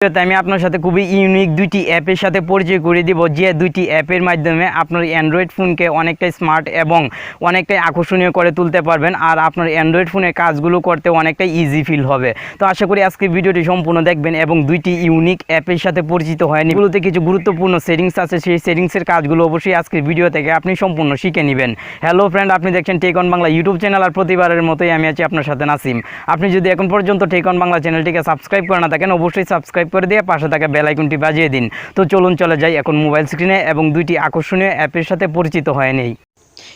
আমি আপনার সাথে খুবই ইউনিক দুইটি অ্যাপের সাথে পরিচয় করে দিব। যে দুইটি অ্যাপের মাধ্যমে আপনার অ্যান্ড্রয়েড ফোনকে অনেকটাই স্মার্ট এবং অনেকটাই আকর্ষণীয় করে তুলতে পারবেন আর আপনার অ্যান্ড্রয়েড ফোনের কাজগুলো করতে অনেকটাই ইজি ফিল হবে। তো আশা করি আজকে ভিডিওটি সম্পূর্ণ দেখবেন এবং দুইটি ইউনিক অ্যাপের সাথে পরিচিত হয়নি। এগুলোতে কিছু গুরুত্বপূর্ণ সেটিংস আছে। সেই সেটিংসের কাজগুলো অবশ্যই আজকের ভিডিও থেকে আপনি সম্পূর্ণ শিখে নেবেন। হ্যালো ফ্রেন্ড আপনি দেখছেন tech on Bangla YouTube channel আর প্রতিবারের মতোই আমি আছি আপনার সাথে নাসিম। আপনি যদি এখন পর্যন্ত টেক অন বাংলা চ্যানেলটিকে সাবস্ক্রাইব করে না থাকেন, অবশ্যই সাবস্ক্রাইব করে দিয়ে পাশে থাকা বেলাইকনটি বাজিয়ে দিন। তো চলুন চলে যাই এখন মোবাইল স্ক্রিনে এবং দুইটি আকর্ষণীয় অ্যাপের সাথে পরিচিত হয়ে নেই।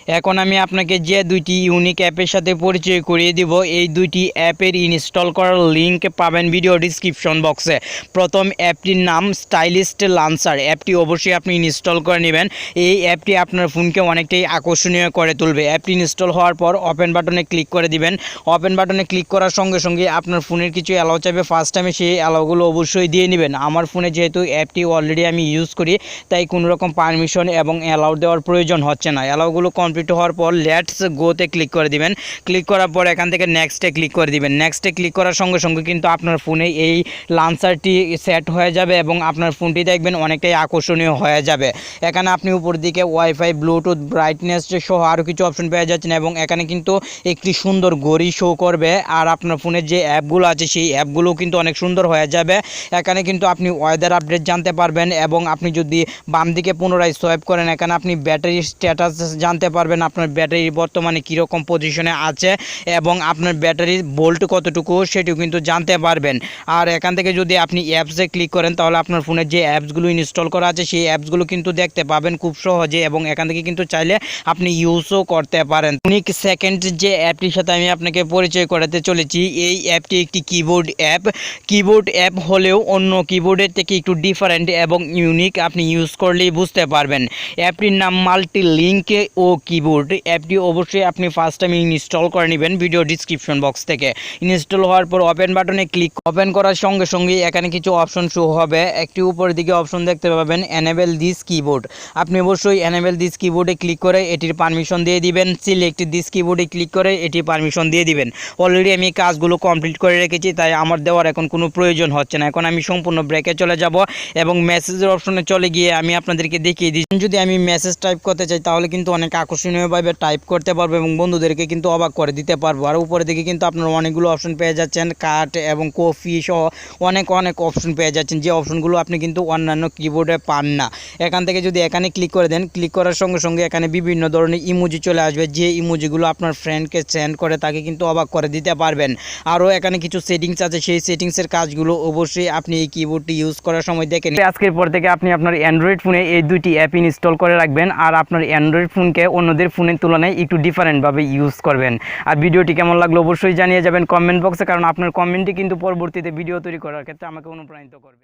এখন আমি আপনাকে যে দুইটি ইউনিক অ্যাপের সাথে পরিচয় করিয়ে দিব, এই দুইটি অ্যাপের ইনস্টল করার লিঙ্ক পাবেন ভিডিও ডিসক্রিপশন বক্সে প্রথম অ্যাপটির নাম স্টাইলিস্ট লান্সার অ্যাপটি অবশ্যই আপনি ইনস্টল করে নেবেন। এই অ্যাপটি আপনার ফোনকে অনেকটাই আকর্ষণীয় করে তুলবে। অ্যাপটি ইনস্টল হওয়ার পর ওপেন বাটনে ক্লিক করে দিবেন। ওপেন বাটনে ক্লিক করার সঙ্গে সঙ্গে আপনার ফোনের কিছু অ্যালাউ চাইবে। ফার্স্ট টাইমে সেই অ্যালাউগুলো অবশ্যই দিয়ে নেবেন। আমার ফোনে যেহেতু অ্যাপটি অলরেডি আমি ইউজ করি, তাই কোনো রকম পারমিশন এবং অ্যালাউ দেওয়ার প্রয়োজন হচ্ছে না। অ্যালাউগুলো কমপ্লিট হওয়ার পর লেটস গোতে ক্লিক করে দিবেন। ক্লিক করার পর এখান থেকে নেক্সটে ক্লিক করে দিবেন। নেক্সটে ক্লিক করার সঙ্গে সঙ্গে কিন্তু আপনার ফোনে এই লান্সারটি সেট হয়ে যাবে এবং আপনার ফোনটি দেখবেন অনেকটাই আকর্ষণীয় হয়ে যাবে। এখানে আপনি উপর দিকে ওয়াইফাই ব্লুটুথ ব্রাইটনেস সহ আরও কিছু অপশন পেয়ে যাচ্ছেন এবং এখানে কিন্তু একটি সুন্দর ঘড়ি শো করবে। আর আপনার ফোনের যে অ্যাপগুলো আছে, সেই অ্যাপগুলো কিন্তু অনেক সুন্দর হয়ে যাবে। এখানে কিন্তু আপনি ওয়েদার আপডেট জানতে পারবেন এবং আপনি যদি বাম দিকে পুনরায় সোয়াইপ করেন, এখানে আপনি ব্যাটারি স্ট্যাটাস জানতে পারবেন। আপনার ব্যাটারি বর্তমানে কীরকম পজিশনে আছে এবং আপনার ব্যাটারির ভোল্ট কতটুকু সেটিও কিন্তু জানতে পারবেন। আর এখান থেকে যদি আপনি অ্যাপসে ক্লিক করেন, তাহলে আপনার ফোনের যে অ্যাপসগুলো ইনস্টল করা আছে, সেই অ্যাপসগুলো কিন্তু দেখতে পাবেন খুব সহজে এবং এখান থেকে কিন্তু চাইলে আপনি ইউজও করতে পারেন। উনিক সেকেন্ড যে অ্যাপটির সাথে আমি আপনাকে পরিচয় করাতে চলেছি, এই অ্যাপটি একটি কিবোর্ড অ্যাপ কিবোর্ড অ্যাপ হলেও অন্য কিবোর্ডের থেকে একটু ডিফারেন্ট এবং ইউনিক আপনি ইউজ করলেই বুঝতে পারবেন। অ্যাপটির নাম মাল্টি লিঙ্ক ও কিবোর্ড অ্যাপটি অবশ্যই আপনি ফার্স্ট টাইম ইনস্টল করে নেবেন ভিডিও ডিসক্রিপশন বক্স থেকে। ইনস্টল হওয়ার পর ওপেন বাটনে ক্লিক ওপেন করার সঙ্গে সঙ্গে এখানে কিছু অপশন শো হবে। একটি উপরের দিকে অপশন দেখতে পাবেন এনেবেল দিস কিবোর্ড আপনি অবশ্যই এনেবেল দিস কিবোর্ডে ক্লিক করে এটির পারমিশন দিয়ে দিবেন। সিলেক্ট দিস কিবোর্ডে ক্লিক করে এটির পারমিশন দিয়ে দিবেন। অলরেডি আমি কাজগুলো কমপ্লিট করে রেখেছি, তাই আমার দেওয়ার এখন কোনো প্রয়োজন হচ্ছে না। এখন আমি সম্পূর্ণ ব্রেকে চলে যাব এবং মেসেজের অপশনে চলে গিয়ে আমি আপনাদেরকে দেখিয়ে দিই যদি আমি মেসেজ টাইপ করতে চাই, তাহলে কিন্তু অনেক আকর্ষণীয়ভাবে টাইপ করতে পারব এবং বন্ধুদেরকে কিন্তু অবাক করে দিতে পারব। আর উপরে দিকে কিন্তু আপনারা অনেকগুলো অপশন পেয়ে যাচ্ছেন কাট এবং কফি সহ অনেক অনেক অপশন পেয়ে যাচ্ছেন। যে অপশনগুলো আপনি কিন্তু অন্যান্য কিবোর্ডে পান না। এখান থেকে যদি এখানে ক্লিক করে দেন ক্লিক করার সঙ্গে সঙ্গে এখানে বিভিন্ন ধরনের ইমোজি চলে আসবে। যে ইমোজিগুলো আপনার ফ্রেন্ডকে সেন্ড করে তাকে কিন্তু অবাক করে দিতে পারবেন। আরও এখানে কিছু সেটিংস আছে। সেই সেটিংসের কাজগুলো অবশ্যই আপনি এই কিবোর্ডটি ইউজ করার সময় দেখেন আজকের পর থেকে আপনি আপনার অ্যান্ড্রয়েড ফোনে এই দুইটি অ্যাপ ইনস্টল করে রাখবেন। আর আপনার অ্যান্ড্রয়েড ফোনকে অন্যদের ফোনের তুলনায় একটু ডিফারেন্টভাবে ইউজ করবেন। আর ভিডিওটি কেমন লাগল অবশ্যই জানিয়ে যাবেন কমেন্ট বক্সে কারণ আপনার কমেন্টই কিন্তু পরবর্তীতে ভিডিও তৈরি করার ক্ষেত্রে আমাকে অনুপ্রাণিত করবে।